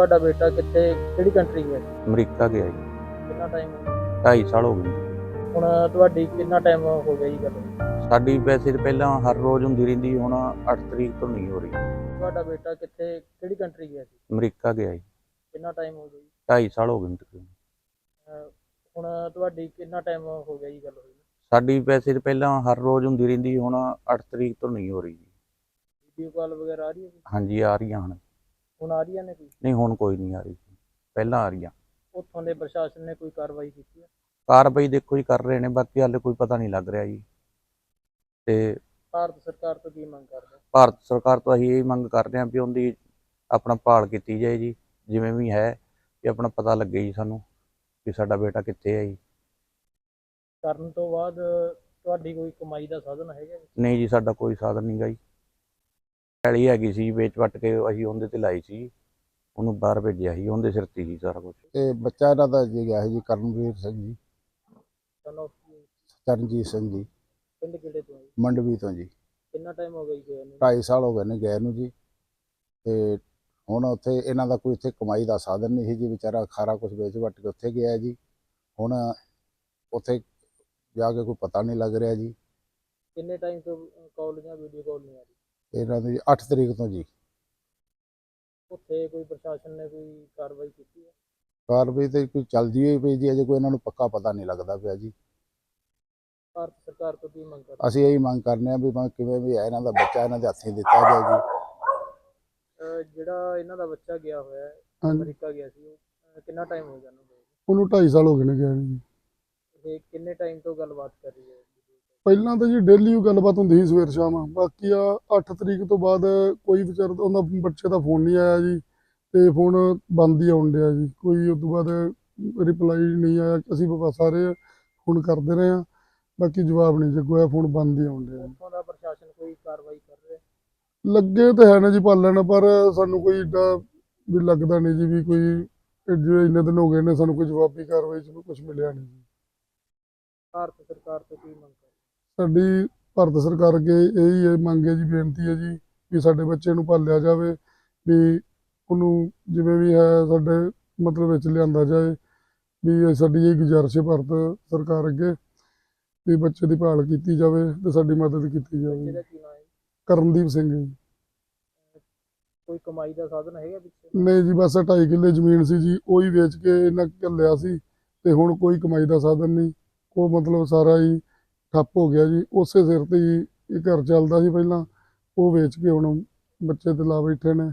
ਤੁਹਾਡਾ ਬੇਟਾ ਕਿੱਥੇ ਕਿਹੜੀ ਕੰਟਰੀ ਗਿਆ ਸੀ? ਅਮਰੀਕਾ ਗਿਆ ਜੀ। ਕਿੰਨਾ ਟਾਈਮ 2.5 ਸਾਲ ਹੋ ਗਏ ਹੁਣ ਤੁਹਾਡੀ ਕਿੰਨਾ ਟਾਈਮ ਹੋ ਗਿਆ ਜੀ ਗੱਲ? ਸਾਡੀ ਵੈਸੇ ਤਾਂ ਪਹਿਲਾਂ ਹਰ ਰੋਜ਼ ਹੁੰਦੀ ਰਹਿੰਦੀ ਹੁਣ 8 ਤਰੀਕ ਤੋਂ ਨਹੀਂ ਹੋ ਰਹੀ। ਤੁਹਾਡਾ ਬੇਟਾ ਕਿੱਥੇ ਕਿਹੜੀ ਕੰਟਰੀ ਗਿਆ ਸੀ ਅਮਰੀਕਾ ਗਿਆ ਜੀ। ਕਿੰਨਾ ਟਾਈਮ ਹੋ ਗਿਆ ਜੀ? 2.5 ਸਾਲ ਹੋ ਗਏ ਤਕਰੀਬਨ। ਅਹ ਹੁਣ ਤੁਹਾਡੀ ਕਿੰਨਾ ਟਾਈਮ ਹੋ ਗਿਆ ਜੀ ਗੱਲ ਹੋਈ? ਸਾਡੀ ਵੈਸੇ ਤਾਂ ਪਹਿਲਾਂ ਹਰ ਰੋਜ਼ ਹੁੰਦੀ ਰਹਿੰਦੀ ਹੁਣ 8 ਤਰੀਕ ਤੋਂ ਨਹੀਂ ਹੋ ਰਹੀ ਵੀਡੀਓ ਕਾਲ ਵਗੈਰਾ ਆ ਰਹੀ ਹੈ ਜੀ? ਹਾਂਜੀ ਆ ਰਹੀਆਂ ਹਨ। ਹੁਣ ਆ ਰਹੀਆਂ ਨੇ ਕੋਈ? ਨਹੀਂ ਹੁਣ ਕੋਈ ਨਹੀਂ ਆ ਰਹੀ। ਪਹਿਲਾਂ ਆ ਰਹੀਆਂ। ਉੱਥੋਂ ਦੇ ਪ੍ਰਸ਼ਾਸਨ ਨੇ ਕੋਈ ਕਾਰਵਾਈ ਕੀਤੀ ਹੈ? ਕਾਰਵਾਈ ਦੇਖੋ ਜੀ ਕਰ ਰਹੇ ਨੇ ਬਾਕੀ ਹਾਲੇ ਕੋਈ ਪਤਾ ਨਹੀਂ ਲੱਗ ਰਿਹਾ ਜੀ। ਤੇ ਭਾਰਤ ਸਰਕਾਰ ਤੋਂ ਕੀ ਮੰਗ ਕਰਦੇ? ਹੋ? ਭਾਰਤ ਸਰਕਾਰ ਤੋਂ ਅਸੀਂ ਇਹ ਮੰਗ ਕਰਦੇ ਹਾਂ ਵੀ ਉਹਦੀ ਆਪਣਾ ਭਾਲ ਕੀਤੀ ਜਾਏ ਜੀ ਜਿਵੇਂ ਵੀ ਹੈ ਵੀ ਆਪਣਾ ਪਤਾ ਲੱਗੇ ਜੀ ਸਾਨੂੰ ਕਿ ਸਾਡਾ ਬੇਟਾ ਕਿੱਥੇ ਹੈ ਜੀ। ਕਰਨ ਤੋਂ ਬਾਅਦ ਤੁਹਾਡੀ ਕੋਈ ਕਮਾਈ ਦਾ ਸਾਧਨ ਹੈਗਾ ਜੀ? ਨਹੀਂ ਜੀ ਸਾਡਾ ਕੋਈ ਸਾਧਨ ਨਹੀਂ ਗਾ ਜੀ। ਪੈਲੀ ਹੈਗੀ ਸੀ ਵੇਚ ਵੱਟ ਕੇ ਅਸੀਂ ਉਹਦੇ ਤੇ ਲਾਈ ਸੀ। ਉਹਨੂੰ ਬਾਹਰ ਭੇਜਿਆ ਸੀ ਉਹਦੇ ਸਿਰ ਤੇ ਹੀ ਸਾਰਾ ਕੁਝ ਇਹ ਬੱਚਾ ਇਹਨਾਂ ਦਾ ਜੀ ਗਿਆ ਹੈ ਜੀ ਕਰਨਵੀਰ ਸਿੰਘ ਜੀ। ਤੁਹਾਨੂੰ ਚਰਨਜੀਤ ਸਿੰਘ ਜੀ। ਪਿੰਡ ਕਿਹੜੇ ਤੋਂ ਜੀ? ਮੰਡਵੀ ਤੋਂ ਜੀ। ਕਿੰਨਾ ਟਾਈਮ ਹੋ ਗਿਆ ਜੀ ਗਏ ਨੂੰ? 2.5 ਸਾਲ ਹੋ ਗਏ ਨੇ ਗਏ ਨੂੰ ਜੀ। ਤੇ ਹੁਣ ਉੱਥੇ ਇਹਨਾਂ ਦਾ ਕੋਈ ਇੱਥੇ ਕਮਾਈ ਦਾ ਸਾਧਨ ਨਹੀਂ ਸੀ ਜੀ ਵਿਚਾਰਾ ਖਾਰਾ ਕੁਝ ਵੇਚ ਵੱਟ ਕੇ ਉੱਥੇ ਗਿਆ ਜੀ। ਹੁਣ ਉੱਥੇ ਜਾ ਕੇ ਕੋਈ ਪਤਾ ਨਹੀਂ ਲੱਗ ਰਿਹਾ ਜੀ। ਕਿੰਨੇ ਟਾਈਮ ਤੋਂ ਕਾਲ ਜਾਂ ਵੀਡੀਓ ਕਾਲ ਨਹੀਂ ਆ ਰਹੀ? ਇਹਨਾਂ ਦੀ 8 ਤਰੀਕ ਤੋਂ ਜੀ। ਉੱਥੇ ਕੋਈ ਪ੍ਰਸ਼ਾਸਨ ਨੇ ਕੋਈ ਕਾਰਵਾਈ ਕੀਤੀ ਹੈ? ਕਾਰਵਾਈ ਤੇ ਕੋਈ ਚੱਲਦੀ ਹੋਈ ਪਈ ਜੀ ਅਜੇ ਕੋਈ ਇਹਨਾਂ ਨੂੰ ਪੱਕਾ ਪਤਾ ਨਹੀਂ ਲੱਗਦਾ ਪਿਆ ਜੀ। ਭਾਰਤ ਸਰਕਾਰ ਤੋਂ ਕੀ ਮੰਗ ਕਰਦੇ? ਅਸੀਂ ਇਹੀ ਮੰਗ ਕਰਨੇ ਆ ਵੀ ਭਾਵੇਂ ਕਿਵੇਂ ਵੀ ਹੈ ਇਹਨਾਂ ਦਾ ਬੱਚਾ ਇਹਨਾਂ ਦੇ ਹੱਥੀਂ ਦਿੱਤਾ ਜਾਏ ਜੀ। ਅਹ ਜਿਹੜਾ ਇਹਨਾਂ ਦਾ ਬੱਚਾ ਗਿਆ ਹੋਇਆ ਹੈ ਹਾਂਜੀ। ਅਮਰੀਕਾ ਗਿਆ ਸੀ ਉਹ ਅਹ ਕਿੰਨਾ ਟਾਈਮ ਹੋ ਗਿਆ ਉਹਨੂੰ ਗਏ ਨੂੰ? ਉਹਨੂੰ 2.5 ਸਾਲ ਹੋ ਗਏ ਨੇ ਗਿਆ ਨੂੰ ਜੀ। ਇਹ ਕਿੰਨੇ ਟਾਈਮ ਤੋਂ ਗੱਲਬਾਤ ਕਰ ਰਹੀ ਹੈ? ਪਹਿਲਾਂ ਤਾਂ ਜੀ ਡੇਲੀ ਉਹ ਗੱਲਬਾਤ ਹੁੰਦੀ ਸੀ ਸਵੇਰ ਸ਼ਾਮ। ਬਾਕੀ ਆ 8 ਤਰੀਕ ਤੋਂ ਬਾਅਦ ਕੋਈ ਵਿਚਾਰ ਉਹਦਾ ਬੱਚੇ ਦਾ ਫੋਨ ਨਹੀਂ ਆਇਆ ਜੀ ਤੇ ਫੋਨ ਬੰਦ ਹੀ ਆਉਣ ਡਿਆ ਜੀ। ਕੋਈ ਉਸ ਤੋਂ ਬਾਅਦ ਰਿਪਲਾਈ ਨਹੀਂ ਆਇਆ। ਅਸੀਂ ਬਸ ਸਾਰੇ ਫੋਨ ਕਰਦੇ ਰਹੇ ਆ ਬਾਕੀ ਜਵਾਬ ਨਹੀਂ ਜਗੋਇਆ ਫੋਨ ਬੰਦ ਹੀ ਆਉਣ ਡਿਆ ਉੱਥੋਂ ਦਾ ਪ੍ਰਸ਼ਾਸਨ ਕੋਈ ਕਾਰਵਾਈ ਕਰ ਰਿਹਾ? ਲੱਗੇ ਤੇ ਹੈ ਨਾ ਜੀ ਪਾਲਣ ਪਰ ਸਾਨੂੰ ਕੋਈ ਏਡਾ ਵੀ ਲੱਗਦਾ ਨਹੀਂ ਜੀ ਵੀ ਕੋਈ ਜਿਹੜੇ ਇੰਨੇ ਦਿਨ ਹੋ ਗਏ ਨੇ ਸਾਨੂੰ ਕੋਈ ਜਵਾਬੀ ਕਾਰਵਾਈ ਚ ਕੁਝ ਮਿਲਿਆ ਨਹੀਂ ਜੀ। ਭਾਰਤ ਸਰਕਾਰ ਤੋਂ ਕੀ ਮੰਗ ਸਾਡੀ ਭਾਰਤ ਸਰਕਾਰ ਅੱਗੇ ਇਹੀ ਹੈ ਮੰਗ ਹੈ ਜੀ ਬੇਨਤੀ ਹੈ ਜੀ ਵੀ ਸਾਡੇ ਬੱਚੇ ਨੂੰ ਪਾਲਿਆ ਜਾਵੇ ਵੀ ਉਹਨੂੰ ਜਿਵੇਂ ਵੀ ਹੈ ਸਾਡੇ ਮਤਲਬ ਵਿੱਚ ਲਿਆਂਦਾ ਜਾਏ ਵੀ ਇਹ ਸਾਡੀ ਇਹ ਗੁਜ਼ਾਰਿਸ਼ ਹੈ ਭਾਰਤ ਸਰਕਾਰ ਅੱਗੇ ਵੀ ਬੱਚੇ ਦੀ ਭਾਲ ਕੀਤੀ ਜਾਵੇ ਤੇ ਸਾਡੀ ਮਦਦ ਕੀਤੀ ਜਾਵੇ। ਕਰਨਦੀਪ ਸਿੰਘ ਜੀ। ਕੋਈ ਕਮਾਈ ਦਾ ਸਾਧਨ ਹੈਗਾ ਪਿੱਛੇ? ਨਹੀਂ ਜੀ ਬਸ 2.5 ਕਿੱਲੇ ਜ਼ਮੀਨ ਸੀ ਜੀ ਉਹ ਵੇਚ ਕੇ ਇਹਨਾਂ ਘੱਲਿਆ ਸੀ ਤੇ ਹੁਣ ਕੋਈ ਕਮਾਈ ਦਾ ਸਾਧਨ ਨਹੀਂ ਉਹ ਮਤਲਬ ਸਾਰਾ ਹੀ ਠੱਪ ਹੋ ਗਿਆ ਜੀ। ਉਸੇ ਸਿਰ ਤੇ ਹੀ ਇਹ ਘਰ ਚੱਲਦਾ ਸੀ ਪਹਿਲਾਂ। ਉਹ ਵੇਚ ਕੇ ਹੁਣ ਬੱਚੇ ਤੇ ਲਾ ਬੈਠੇ ਨੇ।